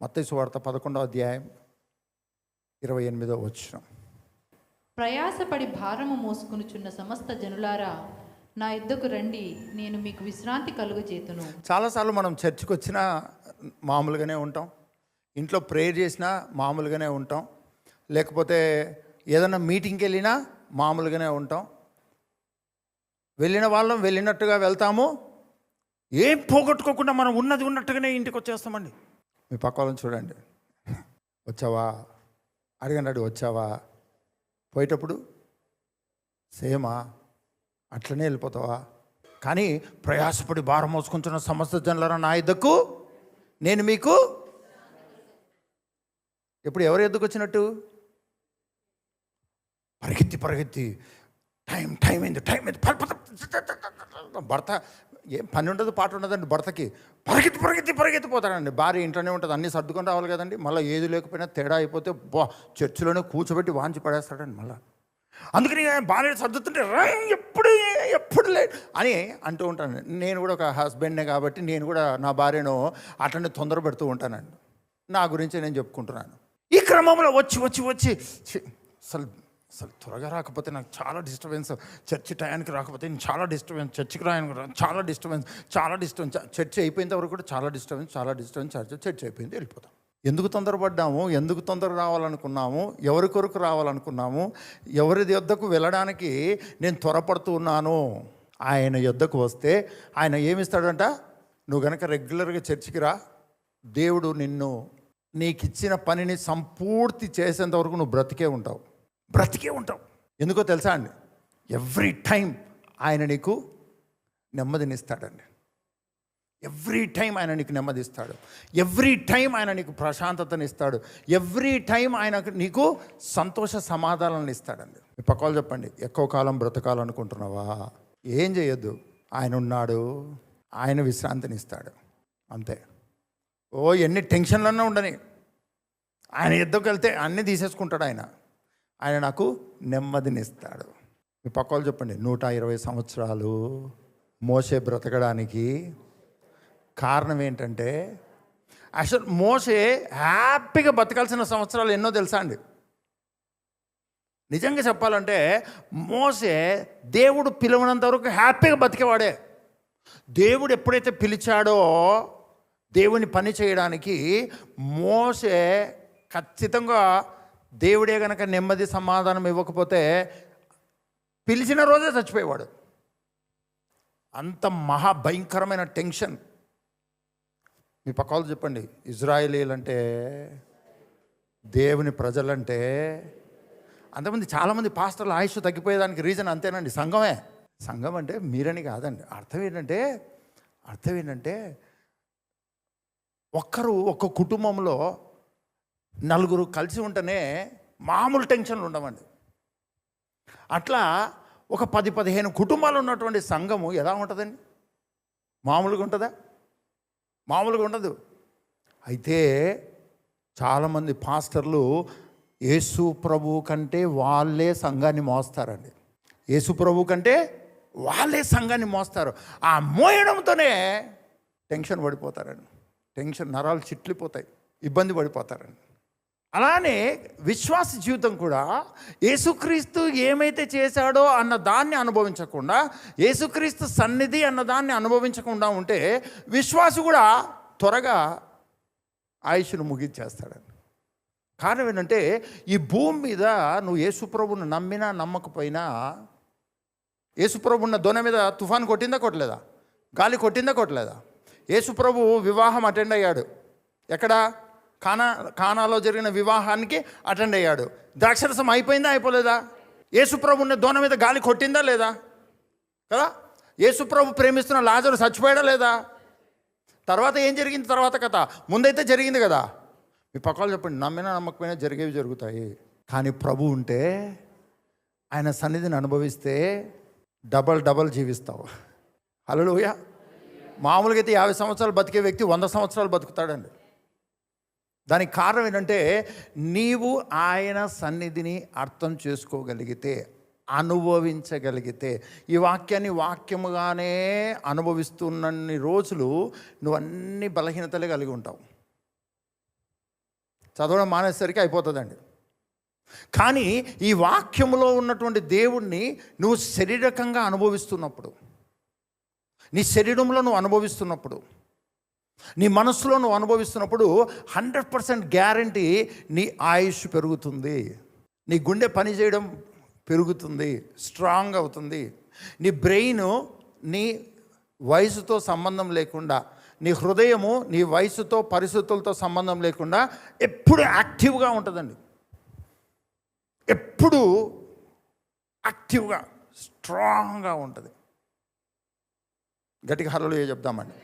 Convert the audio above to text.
మత్తయి వార్త పదకొండవ అధ్యాయం ఇరవై ఎనిమిదో వచ్చిన ప్రయాసపడి భారము మోసుకొనుచున్న సమస్త జనులారా నా యుద్ధకు రండి నేను మీకు విశ్రాంతి కలుగు చేతును చాలాసార్లు మనం చర్చికి వచ్చినా మామూలుగానే ఉంటాం ఇంట్లో ప్రేయర్ చేసినా మామూలుగానే ఉంటాం లేకపోతే ఏదైనా మీటింగ్కి వెళ్ళినా మామూలుగానే ఉంటాం. వెళ్ళిన వాళ్ళం వెళ్ళినట్టుగా వెళ్తాము ఏం పోగొట్టుకోకుండా మనం ఉన్నది ఉన్నట్టుగానే ఇంటికి వచ్చేస్తామండి మీ పక్క వాళ్ళని చూడండి వచ్చావా అడిగండి వచ్చావా పోయేటప్పుడు సేమా అట్లనే వెళ్ళిపోతావా కానీ ప్రయాసపడి భారం మోసుకుంటున్న సమస్త జనులరా నా ఇద్దకు నేను మీకు ఎప్పుడు ఎవరు ఎద్దుకు వచ్చినట్టు పరిగెత్తి పరిగెత్తి టైం టైం అయింది టైం అయింది భర్త ఏం పని ఉండదు పాట ఉండదండి భర్తకి పరిగెత్తి పరిగెత్తి పరిగెత్తిపోతాడండి భార్య ఇంట్లోనే ఉంటుంది అన్నీ సర్దుకొని రావాలి కదండి. మళ్ళీ ఏది లేకపోయినా తేడా అయిపోతే బా చర్చిలోనే కూర్చోబెట్టి వాంచి పడేస్తాడండి మళ్ళీ. అందుకని భార్య సర్దుతుంటే రా ఎప్పుడు ఎప్పుడు లే అని అంటూ ఉంటాను నేను కూడా ఒక హస్బెండ్నే కాబట్టి నేను కూడా నా భార్యను అట్లనే తొందర పెడుతూ ఉంటానండి. నా గురించి నేను చెప్పుకుంటున్నాను. ఈ క్రమంలో వచ్చి వచ్చి వచ్చి అసలు అసలు త్వరగా రాకపోతే నాకు చాలా డిస్టర్బెన్స్ చర్చి టయానికి రాకపోతే నేను చాలా డిస్టర్బెన్స్ చర్చికి రాయడానికి చాలా డిస్టర్బెన్స్ చాలా డిస్టర్బెన్స్ చర్చి అయిపోయిన వరకు కూడా చాలా డిస్టర్బెన్స్ చాలా డిస్టర్బెన్స్ చర్చ్ చర్చి అయిపోయింది వెళ్ళిపోతాం. ఎందుకు తొందరపడ్డాము? ఎందుకు తొందర రావాలనుకున్నాము? ఎవరి కొరకు రావాలనుకున్నాము? ఎవరి యొద్దకు వెళ్ళడానికి నేను త్వరపడుతూ ఉన్నాను? ఆయన యొద్దకు వస్తే ఆయన ఏమిస్తాడంట? నువ్వు గనక రెగ్యులర్గా చర్చికి రా. దేవుడు నిన్ను నీకు ఇచ్చిన పనిని సంపూర్తి చేసేంత వరకు నువ్వు బ్రతికే ఉంటావు. బ్రతికే ఉంటావు ఎందుకో తెలుసా అండి? ఎవ్రీ టైం ఆయన నీకు నెమ్మదినిస్తాడండి. ఎవ్రీ టైం ఆయన నీకు నెమ్మదిస్తాడు. ఎవ్రీ టైం ఆయన నీకు ప్రశాంతతనిస్తాడు. ఎవ్రీ టైం ఆయన నీకు సంతోష సమాధానాలను ఇస్తాడండి మీ పక్కలు చెప్పండి ఎక్కువ కాలం బ్రతకాలనుకుంటున్నావా? ఏం చేయొద్దు? ఆయన ఉన్నాడు ఆయన విశ్రాంతినిస్తాడు. అంతే. ఓ ఎన్ని టెన్షన్లన్నా ఉండని. ఆయన ఎద్దకు వెళ్తే అన్నీ తీసేసుకుంటాడు ఆయన. ఆయన నాకు నెమ్మదినిస్తాడు. మీ పక్క వాళ్ళు చెప్పండి నూట ఇరవై సంవత్సరాలు మోసే బ్రతకడానికి కారణం ఏంటంటే అసలు మోసే హ్యాపీగా బతకాల్సిన సంవత్సరాలు ఎన్నో తెలుసా అండి? నిజంగా చెప్పాలంటే మోసే దేవుడు పిలవనంత వరకు హ్యాపీగా బతికేవాడే. దేవుడు ఎప్పుడైతే పిలిచాడో దేవుని పని చేయడానికి మోసే ఖచ్చితంగా దేవుడే గనక నెమ్మది సమాధానం ఇవ్వకపోతే పిలిచిన రోజే చచ్చిపోయేవాడు. అంత మహాభయంకరమైన టెన్షన్. మీ పక్క చెప్పండి ఇజ్రాయేలీలు అంటే దేవుని ప్రజలంటే అంతమంది చాలామంది పాస్టర్ల ఆయుష్ తగ్గిపోయేదానికి రీజన్ అంతేనండి సంఘమే. సంఘం అంటే మీరని కాదండి అర్థం ఏంటంటే అర్థం ఏంటంటే ఒక్కరు ఒక కుటుంబంలో నలుగురు కలిసి ఉంటేనే మామూలు టెన్షన్లు ఉండవండి. అట్లా ఒక పది పదిహేను కుటుంబాలు ఉన్నటువంటి సంఘము ఎలా ఉంటుందండి? మామూలుగా ఉంటుందా? మామూలుగా ఉండదు. అయితే చాలామంది పాస్టర్లు యేసు ప్రభు కంటే వాళ్ళే సంఘాన్ని మోస్తారండి. యేసు ప్రభు కంటే వాళ్ళే సంఘాన్ని మోస్తారు. ఆ మోయడంతోనే టెన్షన్ పడిపోతారండి. టెన్షన్ నరాలు చిట్లిపోతాయి. ఇబ్బంది పడిపోతారండి. అలానే విశ్వాస జీవితం కూడా యేసుక్రీస్తు ఏమైతే చేశాడో అన్న దాన్ని అనుభవించకుండా యేసుక్రీస్తు సన్నిధి అన్న దాన్ని అనుభవించకుండా ఉంటే విశ్వాసు కూడా త్వరగా ఆయుష్ను ముగించేస్తాడని కారణం ఏంటంటే ఈ భూమి మీద నువ్వు యేసుప్రభుని నమ్మినా నమ్మకపోయినా యేసుప్రభున్న దొన మీద తుఫాన్ కొట్టిందా కొట్టలేదా? గాలి కొట్టిందా కొట్టలేదా? యేసుప్రభు వివాహం అటెండ్ అయ్యాడు. ఎక్కడ? కానా కానాలో జరిగిన వివాహానికి అటెండ్ అయ్యాడు. ద్రాక్షరసం అయిపోయిందా అయిపోలేదా? యేసుప్రభు ఉన్న దోన మీద గాలి కొట్టిందా లేదా? కదా? యేసుప్రభు ప్రేమిస్తున్న లాజరు చచ్చిపోయాడా లేదా? తర్వాత ఏం జరిగింది తర్వాత కథ? ముందైతే జరిగింది కదా. మీ పక్కలు చెప్పండి నమ్మినా నమ్మకపోయినా జరిగేవి జరుగుతాయి. కానీ ప్రభు ఉంటే ఆయన సన్నిధిని అనుభవిస్తే డబల్ డబల్ జీవిస్తావు. హలోయ మామూలుగా అయితే యాభై సంవత్సరాలు బతికే వ్యక్తి వంద సంవత్సరాలు బతుకుతాడండి. దానికి కారణం ఏంటంటే నీవు ఆయన సన్నిధిని అర్థం చేసుకోగలిగితే అనుభవించగలిగితే ఈ వాక్యాన్ని వాక్యముగానే అనుభవిస్తున్నన్ని రోజులు నువ్వు అన్ని బలహీనతలే కలిగి ఉంటావు. చదవడం మానేసరికి అయిపోతుందండి. కానీ ఈ వాక్యములో ఉన్నటువంటి దేవుణ్ణి నువ్వు శరీరకంగా అనుభవిస్తున్నప్పుడు నీ శరీరంలో నువ్వు అనుభవిస్తున్నప్పుడు నీ మనసులో నువ్వు అనుభవిస్తున్నప్పుడు హండ్రెడ్ పర్సెంట్ గ్యారంటీ నీ ఆయుష్ పెరుగుతుంది. నీ గుండె పని చేయడం పెరుగుతుంది స్ట్రాంగ్ అవుతుంది. నీ బ్రెయిన్ నీ వయసుతో సంబంధం లేకుండా నీ హృదయము నీ వయసుతో పరిస్థితులతో సంబంధం లేకుండా ఎప్పుడు యాక్టివ్గా ఉంటుందండి. ఎప్పుడు యాక్టివ్గా స్ట్రాంగ్గా ఉంటుంది. గట్టిగా హలో చెప్దామండి.